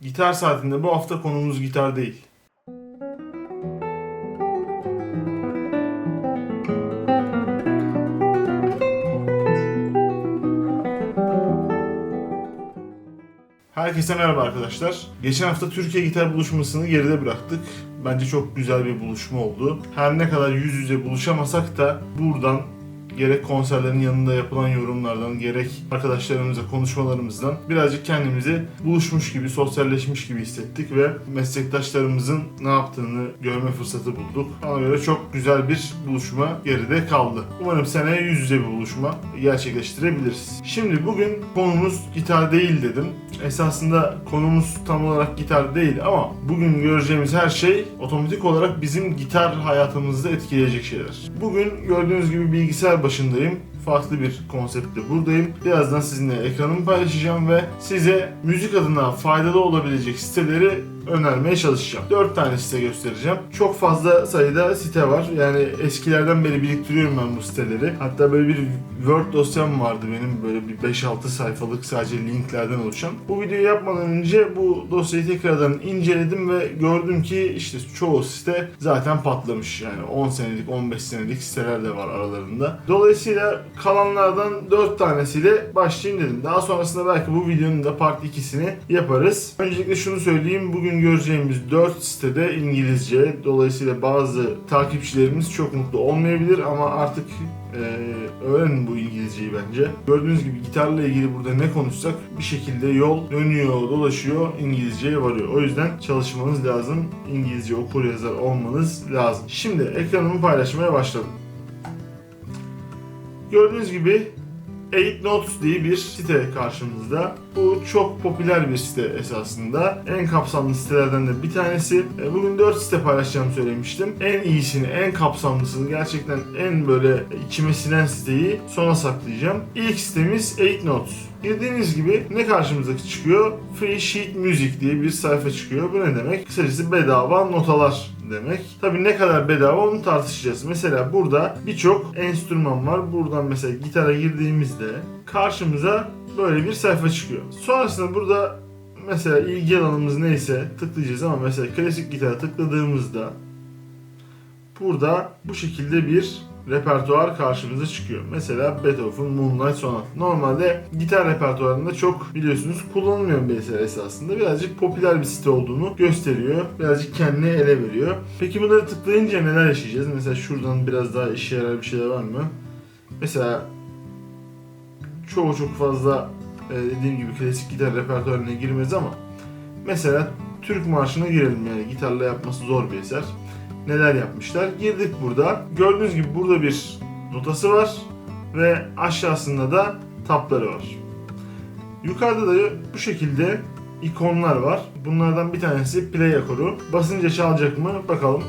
Gitar saatinde bu hafta konumuz gitar değil. Herkese merhaba arkadaşlar. Geçen hafta Türkiye Gitar Buluşması'nı geride bıraktık. Bence çok güzel bir buluşma oldu. Her ne kadar yüz yüze buluşamasak da buradan gerek konserlerin yanında yapılan yorumlardan, gerek arkadaşlarımızla konuşmalarımızdan birazcık kendimizi buluşmuş gibi, sosyalleşmiş gibi hissettik ve meslektaşlarımızın ne yaptığını görme fırsatı bulduk. Ona göre çok güzel bir buluşma geride kaldı. Umarım seneye yüz yüze bir buluşma gerçekleştirebiliriz. Şimdi bugün konumuz gitar değil dedim. Esasında konumuz tam olarak gitar değil ama bugün göreceğimiz her şey otomatik olarak bizim gitar hayatımızda etkileyecek şeyler. Bugün gördüğünüz gibi bilgisayar başındayım. Farklı bir konseptle buradayım. Birazdan sizinle ekranımı paylaşacağım ve size müzik adına faydalı olabilecek siteleri önermeye çalışacağım. 4 tane site göstereceğim. Çok fazla sayıda site var. Yani eskilerden beri biriktiriyorum ben bu siteleri. Hatta böyle bir Word dosyam vardı benim böyle bir 5-6 sayfalık sadece linklerden oluşan. Bu videoyu yapmadan önce bu dosyayı tekrardan inceledim ve gördüm ki işte çoğu site zaten patlamış. Yani 10 senelik 15 senelik siteler de var aralarında. Dolayısıyla kalanlardan 4 tanesiyle başlayayım dedim. Daha sonrasında belki bu videonun da part 2'sini yaparız. Öncelikle şunu söyleyeyim. Bugün göreceğimiz 4 sitede İngilizce. Dolayısıyla bazı takipçilerimiz çok mutlu olmayabilir ama artık e, öğrenin bu İngilizceyi bence. Gördüğünüz gibi gitarla ilgili burada ne konuşsak bir şekilde yol dönüyor, dolaşıyor, İngilizceye varıyor. O yüzden çalışmanız lazım. İngilizce okur yazar olmanız lazım. Şimdi ekranımı paylaşmaya başladım. Gördüğünüz gibi 8 Notes diye bir site karşımızda. Bu çok popüler bir site esasında. En kapsamlı sitelerden de bir tanesi. E, Bugün 4 site paylaşacağımı söylemiştim. En iyisini, en kapsamlısını, gerçekten en böyle içime sinen siteyi sona saklayacağım. İlk sitemiz 8 Notes. Girdiğiniz gibi ne karşımıza çıkıyor? Free Sheet Music diye bir sayfa çıkıyor. Bu ne demek? Kısacası bedava notalar demek. Tabii ne kadar bedava onu tartışacağız. Mesela burada birçok enstrüman var. Buradan mesela gitara girdiğimizde karşımıza böyle bir sayfa çıkıyor. Sonrasında burada mesela ilgi alanımız neyse tıklayacağız ama mesela klasik gitara tıkladığımızda burada bu şekilde bir repertuar karşımıza çıkıyor. Mesela Beethoven Moonlight Sonat. Normalde gitar repertuarında çok biliyorsunuz kullanılmıyor eser esasında. Birazcık popüler bir site olduğunu gösteriyor. Birazcık kendine ele veriyor. Peki bunları tıklayınca neler yaşayacağız? Mesela şuradan biraz daha işe yarar bir şeyler var mı? Mesela çoğu çok fazla e, dediğim gibi klasik gitar repertuarına girmez ama mesela Türk marşına girelim yani gitarla yapması zor bir eser neler yapmışlar. Girdik burada. Gördüğünüz gibi burada bir notası var ve aşağısında da tapları var. Yukarıda da bu şekilde ikonlar var. Bunlardan bir tanesi play akoru. Basınca çalacak mı? Bakalım.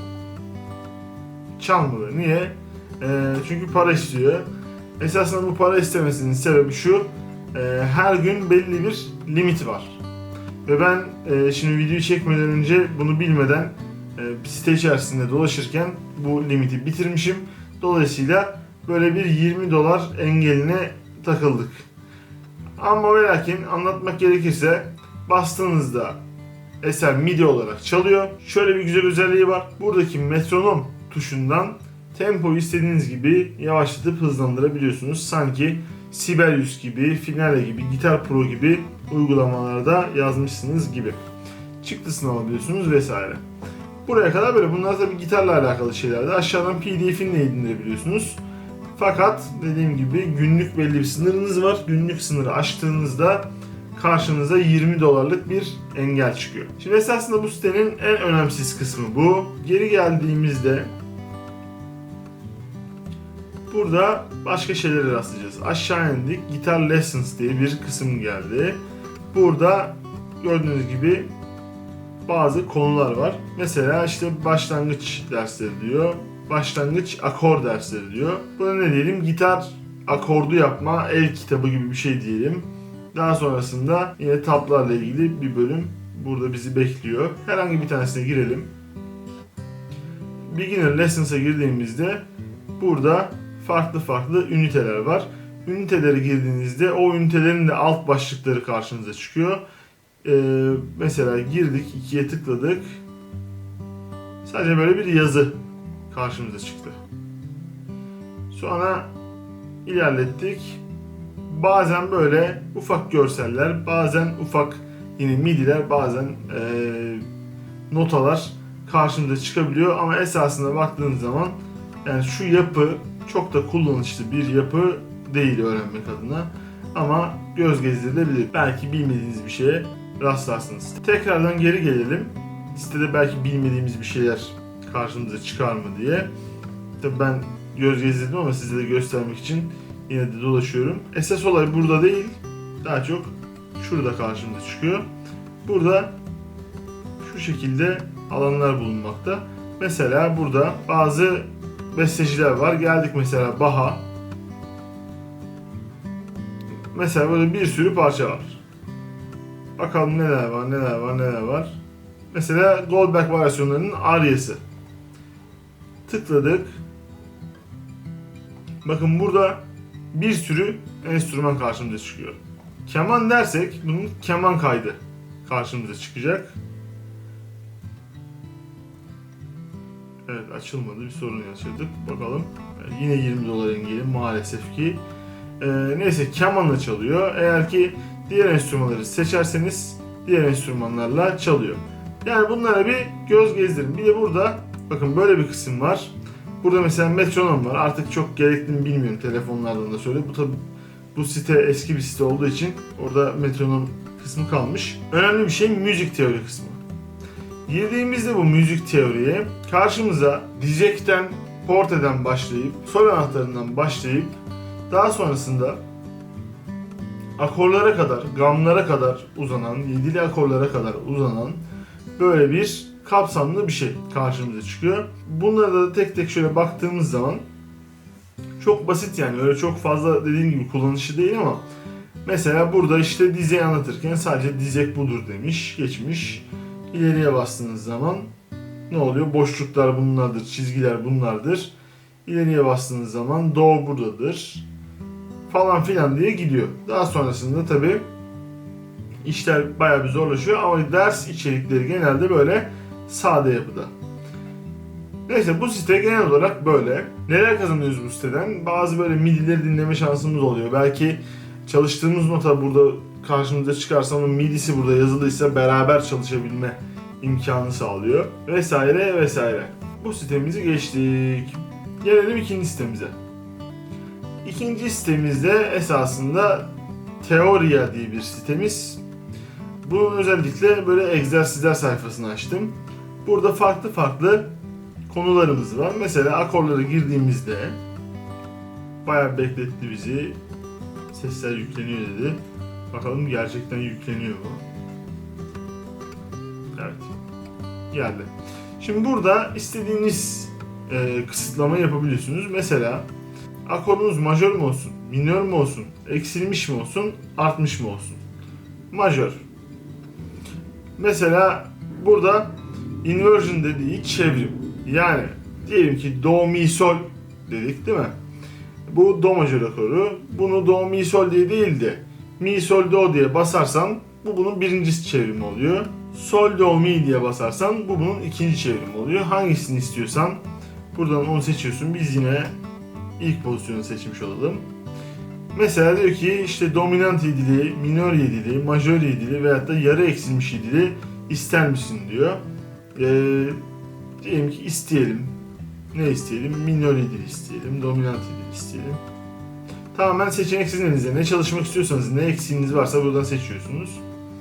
Çalmadı. Niye? Ee, çünkü para istiyor. Esasında bu para istemesinin sebebi şu. e, her gün belli bir limit var. Ve ben e, şimdi videoyu çekmeden önce bunu bilmeden e, site içerisinde dolaşırken bu limiti bitirmişim. Dolayısıyla böyle bir 20 dolar engeline takıldık. Ama ve lakin anlatmak gerekirse bastığınızda eser MIDI olarak çalıyor. Şöyle bir güzel özelliği var. Buradaki metronom tuşundan tempoyu istediğiniz gibi yavaşlatıp hızlandırabiliyorsunuz. Sanki Sibelius gibi, Finale gibi, Gitar Pro gibi uygulamalarda yazmışsınız gibi. Çıktısını alabiliyorsunuz vesaire. Buraya kadar böyle. Bunlar tabii gitarla alakalı şeylerdi. Aşağıdan PDF'ini de indirebiliyorsunuz. Fakat dediğim gibi günlük belli bir sınırınız var. Günlük sınırı aştığınızda karşınıza 20 dolarlık bir engel çıkıyor. Şimdi esasında bu sitenin en önemsiz kısmı bu. Geri geldiğimizde burada başka şeylere rastlayacağız. Aşağı indik. Guitar Lessons diye bir kısım geldi. Burada gördüğünüz gibi bazı konular var. Mesela işte başlangıç dersleri diyor. Başlangıç akor dersleri diyor. Buna ne diyelim? Gitar akordu yapma el kitabı gibi bir şey diyelim. Daha sonrasında yine tablarla ilgili bir bölüm burada bizi bekliyor. Herhangi bir tanesine girelim. Beginner Lessons'a girdiğimizde burada farklı farklı üniteler var. Ünitelere girdiğinizde o ünitelerin de alt başlıkları karşınıza çıkıyor. Ee, mesela girdik, ikiye tıkladık. Sadece böyle bir yazı karşımıza çıktı. Sonra ilerlettik. Bazen böyle ufak görseller, bazen ufak yine midiler, bazen eee, notalar karşımıza çıkabiliyor ama esasında baktığınız zaman yani şu yapı çok da kullanışlı bir yapı değil öğrenmek adına ama göz gezdirilebilir. Belki bilmediğiniz bir şeye rastlarsınız. Tekrardan geri gelelim. Sitede belki bilmediğimiz bir şeyler karşımıza çıkar mı diye. Tabii ben göz gezdirdim ama size de göstermek için yine de dolaşıyorum. Esas olay burada değil. Daha çok şurada karşımıza çıkıyor. Burada şu şekilde alanlar bulunmakta. Mesela burada bazı besteciler var. Geldik mesela Baha. Mesela böyle bir sürü parça var. Bakalım neler var, neler var, neler var. Mesela Goldberg versiyonlarının Arya'sı. Tıkladık. Bakın burada bir sürü enstrüman karşımıza çıkıyor. Keman dersek bunun keman kaydı karşımıza çıkacak. Evet açılmadı bir sorun yaşadık. Bakalım. Yine 20 dolar engeli maalesef ki. Ee, neyse kemanla çalıyor. Eğer ki diğer enstrümanları seçerseniz diğer enstrümanlarla çalıyor. Yani bunlara bir göz gezdirin. Bir de burada bakın böyle bir kısım var. Burada mesela metronom var. Artık çok gerekli mi bilmiyorum telefonlardan da söyle. Bu tabi bu site eski bir site olduğu için orada metronom kısmı kalmış. Önemli bir şey müzik teori kısmı. Girdiğimizde bu müzik teoriye karşımıza diyecekten, porteden başlayıp, sol anahtarından başlayıp daha sonrasında akorlara kadar, gamlara kadar uzanan, yedili akorlara kadar uzanan böyle bir kapsamlı bir şey karşımıza çıkıyor. Bunlara da tek tek şöyle baktığımız zaman çok basit yani öyle çok fazla dediğim gibi kullanışı değil ama mesela burada işte dizeyi anlatırken sadece dizek budur demiş, geçmiş. İleriye bastığınız zaman ne oluyor? Boşluklar bunlardır, çizgiler bunlardır. İleriye bastığınız zaman do buradadır. Falan filan diye gidiyor. Daha sonrasında tabi işler bayağı bir zorlaşıyor ama ders içerikleri genelde böyle sade yapıda. Neyse bu site genel olarak böyle. Neler kazanıyoruz bu siteden? Bazı böyle midileri dinleme şansımız oluyor. Belki çalıştığımız nota burada karşımıza çıkarsa onun midisi burada yazılıysa beraber çalışabilme imkanı sağlıyor. Vesaire vesaire. Bu sitemizi geçtik. Gelelim ikinci sitemize. İkinci sitemizde esasında Teoria diye bir sitemiz. Bu özellikle böyle egzersizler sayfasını açtım. Burada farklı farklı konularımız var. Mesela akorlara girdiğimizde bayağı bekletti bizi. Sesler yükleniyor dedi. Bakalım gerçekten yükleniyor mu? Evet. Geldi. Şimdi burada istediğiniz e, kısıtlama yapabiliyorsunuz. Mesela akorunuz majör mü olsun, minör mü olsun, eksilmiş mi olsun, artmış mı olsun? Majör. Mesela burada inversion dediği çevrim. Yani diyelim ki do mi sol dedik değil mi? Bu do majör akoru. Bunu do mi sol diye değil de mi sol do diye basarsan bu bunun birinci çevrimi oluyor. Sol do mi diye basarsan bu bunun ikinci çevrimi oluyor. Hangisini istiyorsan buradan onu seçiyorsun. Biz yine ilk pozisyonu seçmiş olalım. Mesela diyor ki işte dominant yedili, minör yedili, majör yedili veyahut da yarı eksilmiş yedili ister misin diyor. Ee, diyelim ki isteyelim. Ne isteyelim? Minör yedili isteyelim, dominant yedili isteyelim. Tamamen seçenek sizin elinizde. Ne çalışmak istiyorsanız, ne eksiğiniz varsa buradan seçiyorsunuz.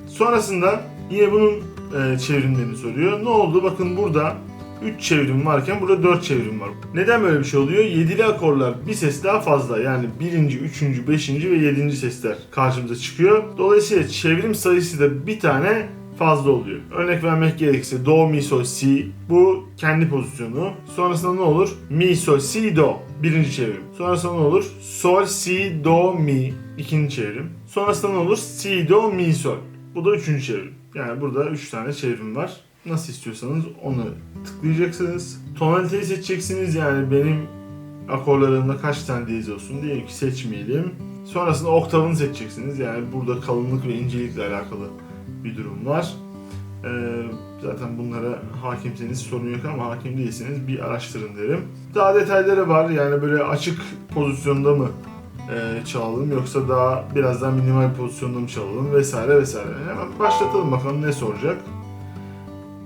Sonrasında yine bunun e, çevrimlerini soruyor. Ne oldu? Bakın burada 3 çevrim varken burada 4 çevrim var. Neden böyle bir şey oluyor? Yedili akorlar bir ses daha fazla. Yani birinci, üçüncü, beşinci ve yedinci sesler karşımıza çıkıyor. Dolayısıyla çevrim sayısı da bir tane fazla oluyor. Örnek vermek gerekirse do, mi, sol, si bu kendi pozisyonu. Sonrasında ne olur? Mi, sol, si, do birinci çevrim. Sonrasında ne olur? Sol, si, do, mi ikinci çevrim. Sonrasında ne olur? Si, do, mi, sol. Bu da üçüncü çevrim. Yani burada üç tane çevrim var. Nasıl istiyorsanız onu tıklayacaksınız. Tonaliteyi seçeceksiniz yani benim akorlarımda kaç tane diyez olsun diyelim ki seçmeyelim. Sonrasında oktavını seçeceksiniz. Yani burada kalınlık ve incelikle alakalı bir durum var. Ee, zaten bunlara hakimseniz sorun yok ama hakim değilseniz bir araştırın derim. Daha detayları var yani böyle açık pozisyonda mı e, çalalım yoksa daha biraz daha minimal pozisyonda mı çalalım vesaire vesaire. Hemen başlatalım bakalım ne soracak.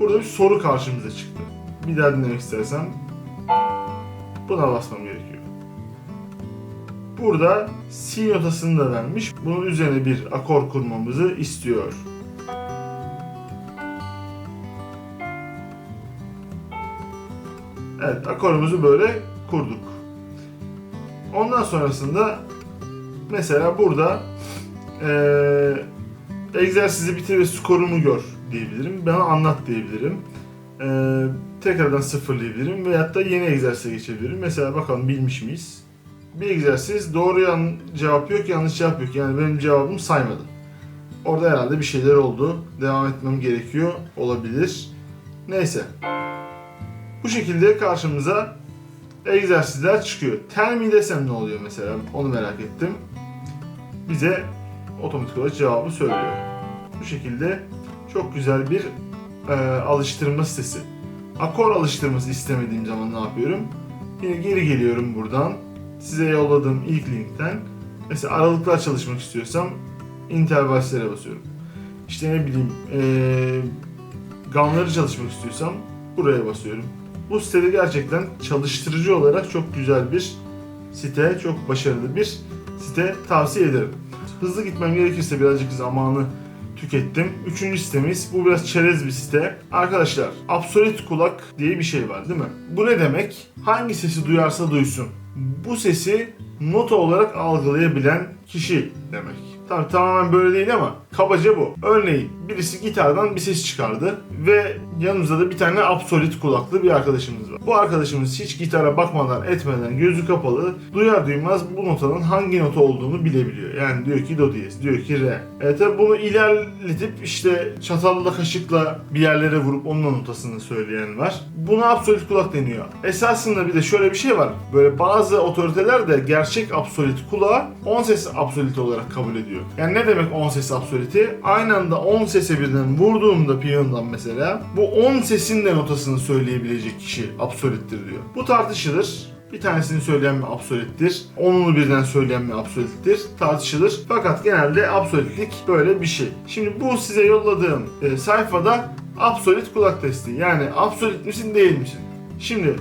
Burada bir soru karşımıza çıktı. Bir daha dinlemek istersem buna basmam gerekiyor. Burada C notasını da vermiş. Bunun üzerine bir akor kurmamızı istiyor. Evet, akorumuzu böyle kurduk. Ondan sonrasında mesela burada eee egzersizi bitir ve skorumu gör diyebilirim. Bana anlat diyebilirim. Eee, tekrardan sıfırlayabilirim veyahut da yeni egzersize geçebilirim. Mesela bakalım bilmiş miyiz? Bir egzersiz doğru yan cevap yok, yanlış cevap yok. Yani benim cevabım saymadı. Orada herhalde bir şeyler oldu. Devam etmem gerekiyor olabilir. Neyse. Bu şekilde karşımıza egzersizler çıkıyor. Termi desem ne oluyor mesela? Onu merak ettim. Bize otomatik olarak cevabı söylüyor. Bu şekilde çok güzel bir e, alıştırma sitesi. Akor alıştırması istemediğim zaman ne yapıyorum? Yine geri geliyorum buradan. Size yolladığım ilk linkten. Mesela aralıklar çalışmak istiyorsam intervallere basıyorum. İşte ne bileyim e, gamları çalışmak istiyorsam buraya basıyorum. Bu sitede gerçekten çalıştırıcı olarak çok güzel bir site, çok başarılı bir site tavsiye ederim. Hızlı gitmem gerekirse birazcık zamanı tükettim. Üçüncü sitemiz, bu biraz çerez bir site. Arkadaşlar, absolut kulak diye bir şey var değil mi? Bu ne demek? Hangi sesi duyarsa duysun. Bu sesi nota olarak algılayabilen kişi demek. Tabii tamamen böyle değil ama kabaca bu. Örneğin birisi gitardan bir ses çıkardı ve yanımızda da bir tane absolut kulaklı bir arkadaşımız var. Bu arkadaşımız hiç gitara bakmadan etmeden gözü kapalı duyar duymaz bu notanın hangi nota olduğunu bilebiliyor. Yani diyor ki do diyez, diyor ki re. E tabi bunu ilerletip işte çatalla kaşıkla bir yerlere vurup onun notasını söyleyen var. Buna absolut kulak deniyor. Esasında bir de şöyle bir şey var. Böyle bazı otoriteler de gerçek absolut kulağı 10 ses absolut olarak kabul ediyor. Yani ne demek 10 ses absoluti? Aynı anda 10 sese birden vurduğumda piyanondan mesela bu 10 sesin de notasını söyleyebilecek kişi absoluttir diyor. Bu tartışılır. Bir tanesini söyleyen mi absoluttir? Onunu birden söyleyen mi absoluttir? Tartışılır. Fakat genelde absolutlik böyle bir şey. Şimdi bu size yolladığım e, sayfada absolut kulak testi. Yani absolut misin değil misin? Şimdi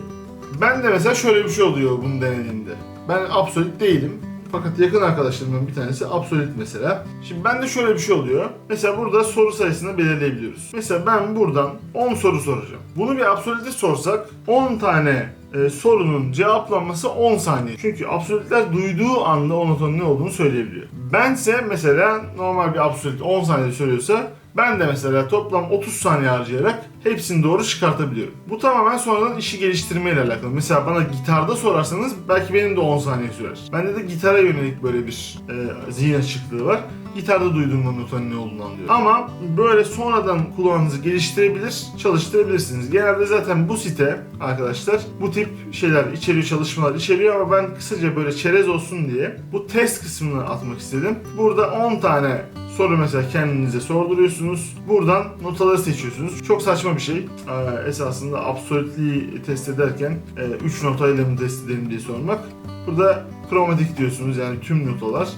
ben de mesela şöyle bir şey oluyor bunu denediğimde. Ben absolut değilim. Fakat yakın arkadaşlarımdan bir tanesi absolut mesela. Şimdi bende şöyle bir şey oluyor. Mesela burada soru sayısını belirleyebiliyoruz. Mesela ben buradan 10 soru soracağım. Bunu bir absolute sorsak 10 tane e, sorunun cevaplanması 10 saniye. Çünkü absolutler duyduğu anda o notanın ne olduğunu söyleyebiliyor. Bense mesela normal bir absolut 10 saniye söylüyorsa ben de mesela toplam 30 saniye harcayarak hepsini doğru çıkartabiliyorum. Bu tamamen sonradan işi geliştirmeyle alakalı. Mesela bana gitarda sorarsanız belki benim de 10 saniye sürer. Bende de gitara yönelik böyle bir e, zihin açıklığı var. Gitarda duyduğumda notanın ne olduğunu anlıyorum. Ama böyle sonradan kulağınızı geliştirebilir, çalıştırabilirsiniz. Genelde zaten bu site arkadaşlar bu tip şeyler içeriyor, çalışmalar içeriyor ama ben kısaca böyle çerez olsun diye bu test kısmını atmak istedim. Burada 10 tane soru mesela kendinize sorduruyorsunuz. Buradan notaları seçiyorsunuz. Çok saçma bir şey. Ee, esasında absolutliği test ederken 3 notayla mı test edelim diye sormak. Burada kromatik diyorsunuz yani tüm notalar.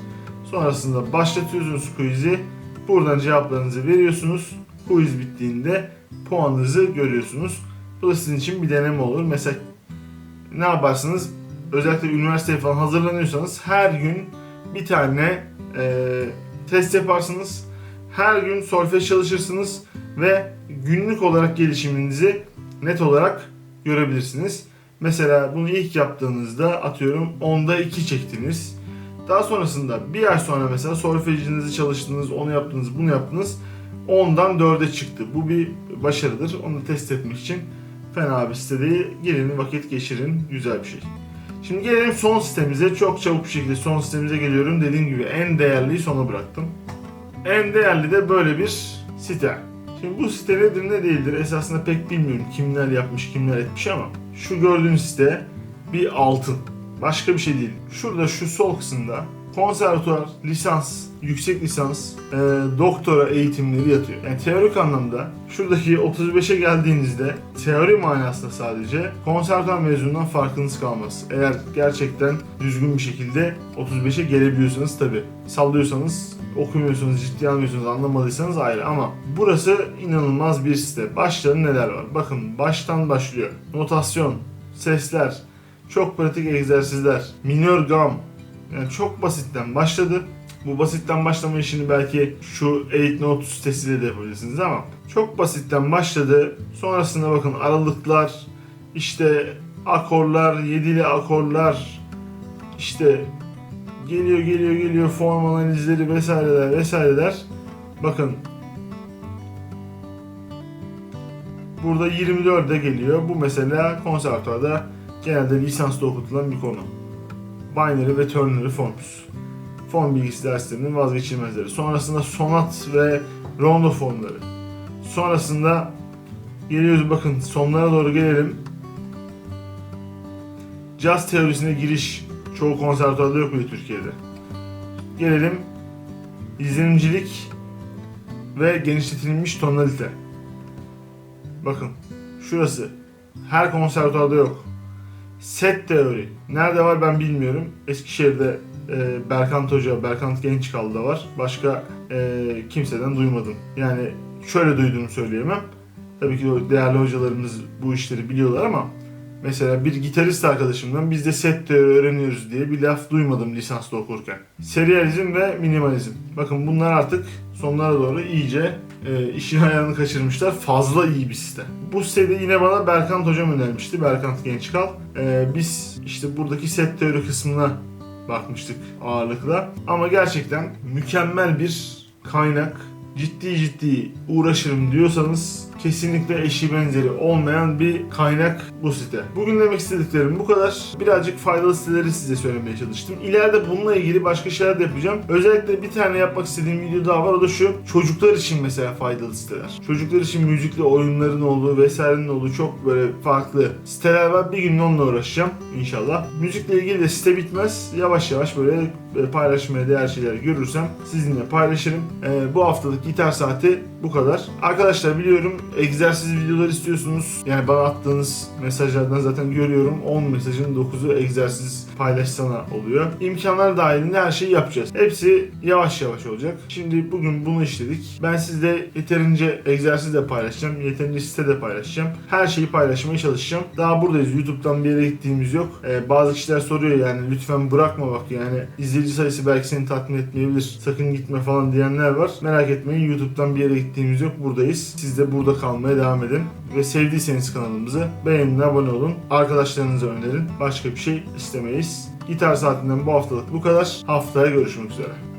Sonrasında başlatıyorsunuz quiz'i. Buradan cevaplarınızı veriyorsunuz. Quiz bittiğinde puanınızı görüyorsunuz. Bu da sizin için bir deneme olur. Mesela ne yaparsınız? Özellikle üniversiteye falan hazırlanıyorsanız her gün bir tane e, test yaparsınız. Her gün solfej çalışırsınız ve günlük olarak gelişiminizi net olarak görebilirsiniz. Mesela bunu ilk yaptığınızda atıyorum 10'da 2 çektiniz. Daha sonrasında bir ay sonra mesela solfejinizi çalıştınız, onu yaptınız, bunu yaptınız. 10'dan 4'e çıktı. Bu bir başarıdır. Onu test etmek için fena bir site değil. Gelin vakit geçirin. Güzel bir şey. Şimdi gelelim son sitemize. Çok çabuk bir şekilde son sitemize geliyorum. Dediğim gibi en değerliyi sona bıraktım. En değerli de böyle bir site. Şimdi bu site nedir ne değildir esasında pek bilmiyorum kimler yapmış kimler etmiş ama şu gördüğünüz site bir altın. Başka bir şey değil. Şurada şu sol kısımda konservatuar, lisans, yüksek lisans, e, doktora eğitimleri yatıyor. Yani teorik anlamda şuradaki 35'e geldiğinizde teori manasında sadece konservatuar mezunundan farkınız kalmaz. Eğer gerçekten düzgün bir şekilde 35'e gelebiliyorsanız tabi. Sallıyorsanız okumuyorsunuz, ciddiye almıyorsunuz, anlamadıysanız ayrı ama burası inanılmaz bir site. Başta neler var? Bakın baştan başlıyor. Notasyon, sesler, çok pratik egzersizler, minör gam. Yani çok basitten başladı. Bu basitten başlama işini belki şu 8 Note sitesiyle de yapabilirsiniz ama çok basitten başladı. Sonrasında bakın aralıklar, işte akorlar, yedili akorlar, işte geliyor geliyor geliyor form analizleri vesaireler vesaireler. Bakın burada 24'de geliyor. Bu mesela konservatuarda genelde lisanslı okutulan bir konu. Binary ve ternary forms. Form bilgisi derslerinin vazgeçilmezleri. Sonrasında sonat ve rondo formları. Sonrasında geliyoruz bakın sonlara doğru gelelim. Jazz teorisine giriş çoğu konservatuarda yok bile Türkiye'de. Gelelim izlenimcilik ve genişletilmiş tonalite. Bakın şurası her konservatuarda yok. Set teori. Nerede var ben bilmiyorum. Eskişehir'de e, Berkant Hoca, Berkant Gençkal'da var. Başka e, kimseden duymadım. Yani şöyle duyduğumu söyleyemem. Tabii ki değerli hocalarımız bu işleri biliyorlar ama mesela bir gitarist arkadaşımdan biz de set teori öğreniyoruz diye bir laf duymadım lisanslı okurken. Serializm ve minimalizm. Bakın bunlar artık sonlara doğru iyice e, işin ayarını kaçırmışlar. Fazla iyi bir site. Bu sitede yine bana Berkant hocam önermişti. Berkant Gençkal. E, biz işte buradaki set teori kısmına bakmıştık ağırlıkla. Ama gerçekten mükemmel bir kaynak. Ciddi ciddi uğraşırım diyorsanız kesinlikle eşi benzeri olmayan bir kaynak bu site. Bugün demek istediklerim bu kadar. Birazcık faydalı siteleri size söylemeye çalıştım. İleride bununla ilgili başka şeyler de yapacağım. Özellikle bir tane yapmak istediğim video daha var. O da şu. Çocuklar için mesela faydalı siteler. Çocuklar için müzikli oyunların olduğu vesairenin olduğu çok böyle farklı siteler var. Bir gün onunla uğraşacağım inşallah. Müzikle ilgili de site bitmez. Yavaş yavaş böyle paylaşmaya değer şeyler görürsem sizinle paylaşırım. E, bu haftalık gitar saati bu kadar. Arkadaşlar biliyorum egzersiz videolar istiyorsunuz. Yani bana attığınız mesajlardan zaten görüyorum. 10 mesajın 9'u egzersiz paylaşsana oluyor. İmkanlar dahilinde her şeyi yapacağız. Hepsi yavaş yavaş olacak. Şimdi bugün bunu işledik. Ben sizle yeterince egzersiz de paylaşacağım. Yeterince site de paylaşacağım. Her şeyi paylaşmaya çalışacağım. Daha buradayız. YouTube'dan bir yere gittiğimiz yok. Ee, bazı kişiler soruyor yani lütfen bırakma bak yani izleyici sayısı belki seni tatmin etmeyebilir. Sakın gitme falan diyenler var. Merak etmeyin YouTube'dan bir yere gittiğimiz yok. Buradayız. Siz de burada kalmaya devam edin. Ve sevdiyseniz kanalımızı beğenin, abone olun. Arkadaşlarınıza önerin. Başka bir şey istemeyiz. Gitar saatinden bu haftalık bu kadar. Haftaya görüşmek üzere.